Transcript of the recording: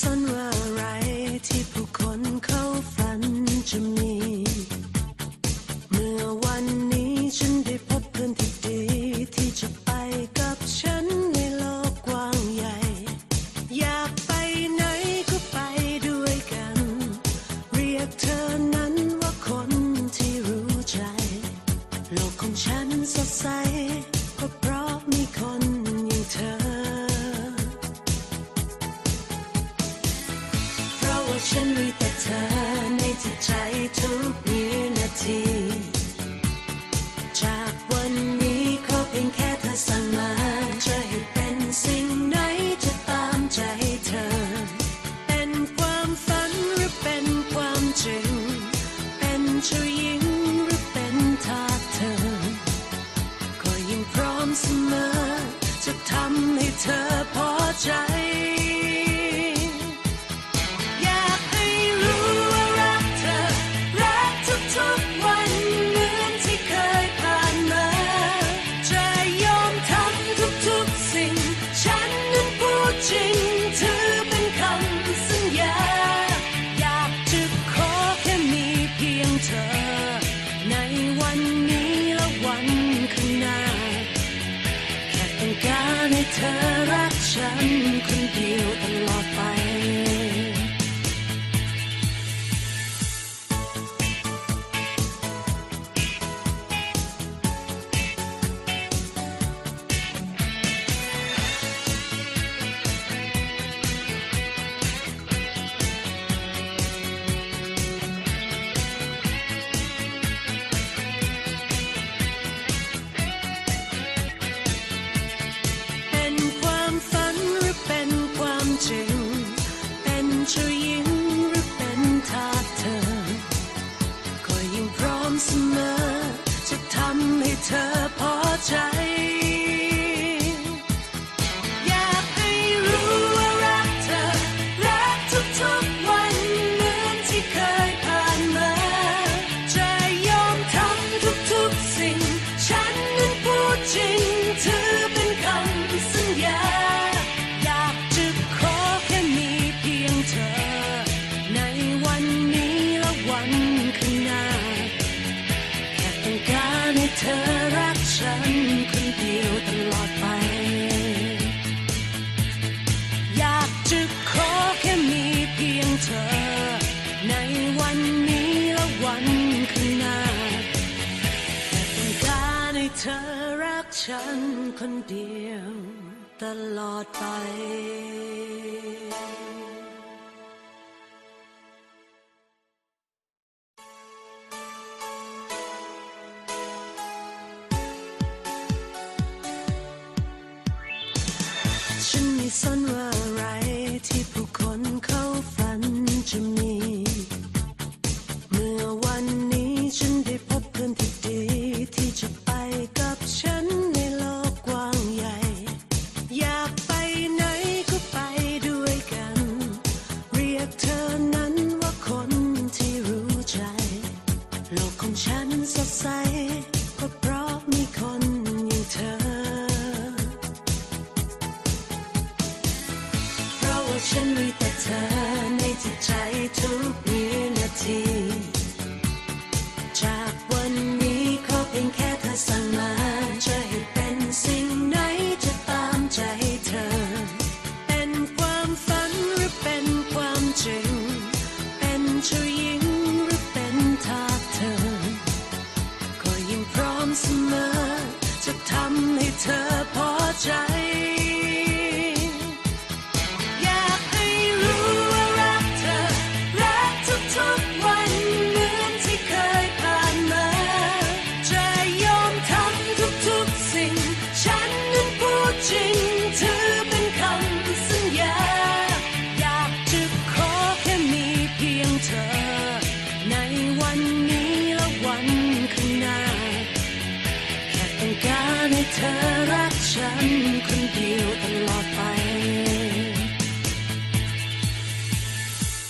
ซ่อนว่าไรที่ผู้คนเขาฝันจะมี เมื่อวันนี้ฉันได้พบเพื่อนที่ดีที่จะไปกับฉันในโลกกว้างใหญ่ อยากไปไหนก็ไปด้วยกันรียกเธอนั้น ฉันมีแต่เธอในใจทุกวินาที จากวันนี้ขอเพียงแค่เธอสั่งมาจะให้เป็นสิ่งไหนจะตามใจเธอ เป็นความฝันหรือเป็นความจริง เป็นชจ้าหญิงหรือเป็นทาสเธอ ก็ยิ่งพร้อมเสมอ จะทำให้เธอพอใจ การให้เธอรักฉันคนเดียวตลอดไป เจ้าหญิงรือเป็นทาสเธอ ก็ยิ่งพร้อมเสมอ ฉันคนเดียวตลอดไปฉันมีสันว่า ฉันมีแต่เธอในจิตใจทุกวินาที จากวันนี้ขอเพียงแค่เธอสั่งมาจะให้เป็นสิ่งไหนจะตามใจเธอ เป็นความฝันหรือเป็นความจริง เป็นเธอยิ่ง ให้เธอรักฉันคนเดียวตลอดไป